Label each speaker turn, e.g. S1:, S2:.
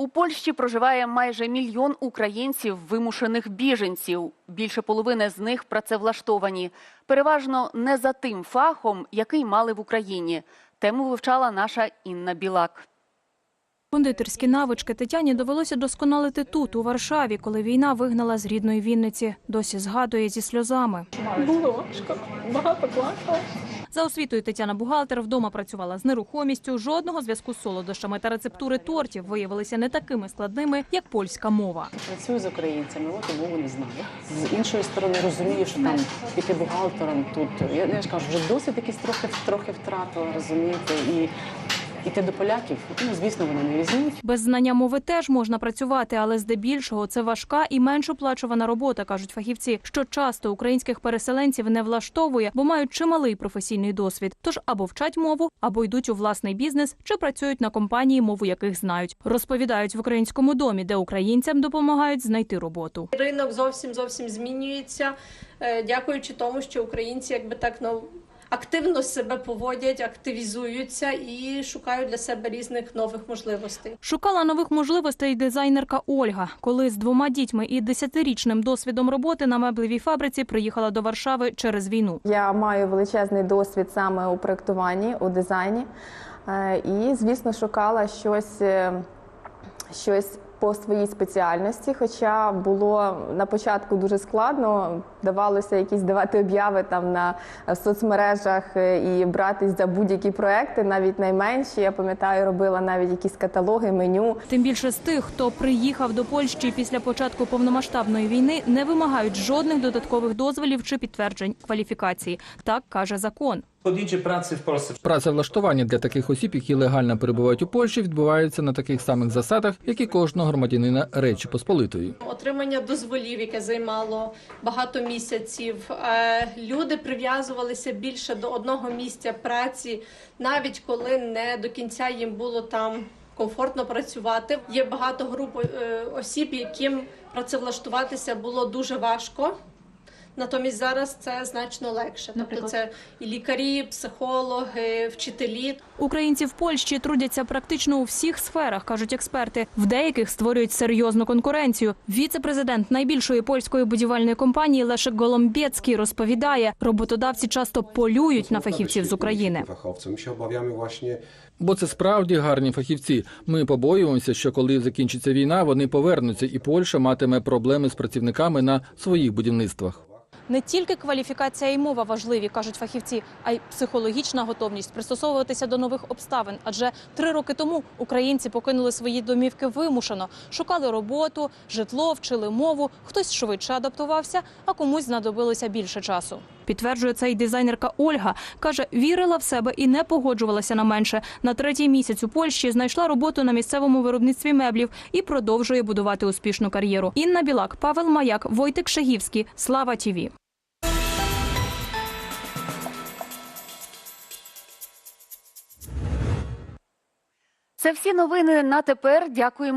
S1: У Польщі проживає майже мільйон українців, вимушених біженців. Більше половини з них працевлаштовані. Переважно не за тим фахом, який мали в Україні. Тему вивчала наша Інна Білак.
S2: Кондитерські навички Тетяні довелося досконалити тут, у Варшаві, коли війна вигнала з рідної Вінниці. Досі згадує зі сльозами.
S3: Було важко, багато плакала.
S2: За освітою Тетяна бухгалтер вдома працювала з нерухомістю. Жодного зв'язку з солодощами та рецептури тортів виявилися не такими складними, як польська мова.
S4: Працюю з українцями, от мову не знаю. З іншої сторони розумію, що там піти бухгалтером тут. Я, не ж кажу, вже досить якісь трохи трохи втратила, розумієте, і іти до поляків, ну звісно, вони не візьмуть.
S2: Без знання мови теж можна працювати, але здебільшого це важка і менш оплачувана робота, кажуть фахівці, що часто українських переселенців не влаштовує, бо мають чималий професійний досвід. Тож або вчать мову, або йдуть у власний бізнес, чи працюють на компанії, мову яких знають. Розповідають в українському домі, де українцям допомагають знайти роботу.
S3: Ринок зовсім зовсім змінюється, е, дякуючи тому, що українці якби так ну, активно себе поводять, активізуються і шукають для себе різних нових можливостей.
S2: Шукала нових можливостей дизайнерка Ольга, коли з двома дітьми і десятирічним досвідом роботи на меблевій фабриці приїхала до Варшави через війну.
S5: Я маю величезний досвід саме у проєктуванні, у дизайні. Е, І, звісно, шукала щось, е, щось по своїй спеціальності. Хоча було на початку дуже складно, давалося якісь давати обяви там на в соцмережах е, і братись за будь-які проекти, навіть найменші. Я пам'ятаю, робила навіть якісь каталоги, меню.
S2: Тим більше з тих, хто приїхав до Польщі після початку повномасштабної війни, не вимагають жодних додаткових дозволів чи підтверджень кваліфікації. Так каже закон.
S6: Podjęcie pracy w Polsce
S7: Працевлаштування для таких осіб, які легально перебувають у Польщі, відбувається на таких самих засадах, як і кожного громадянина Речі Посполитої.
S3: Отримання дозволів, яке займало багато місяців. Е, Люди прив'язувалися більше до одного місця праці, навіть коли не до кінця їм було там комфортно працювати. Є багато груп е, осіб, яким працевлаштуватися було дуже важко. Натомість зараз це значно легше. Тобто це і лікарі, психологи, вчителі.
S2: Українці в Польщі трудяться практично у всіх сферах, кажуть експерти. В деяких створюють серйозну конкуренцію. Віце-президент найбільшої польської будівельної компанії Лешек Голомбєцький розповідає, роботодавці часто полюють на фахівців з України.
S7: Бо це справді гарні фахівці. Ми побоюємося, що коли закінчиться війна, вони повернуться, і Польща матиме проблеми з працівниками на своїх будівництвах.
S2: Не тільки кваліфікація і мова важливі, кажуть фахівці, а й психологічна готовність пристосовуватися до нових обставин. Адже три роки тому українці покинули свої домівки вимушено, шукали роботу, житло, вчили мову. Хтось швидше адаптувався, а комусь знадобилося більше часу. Підтверджує це й дизайнерка Ольга. каже, вірила в себе і не погоджувалася на менше. На третій місяць у Польщі знайшла роботу на місцевому виробництві меблів і продовжує будувати успішну кар'єру. Інна Білак, Павел Маяк, Войтик Шагівський. Слава ТІВІ.
S1: Це всі новини на тепер. Дякуємо.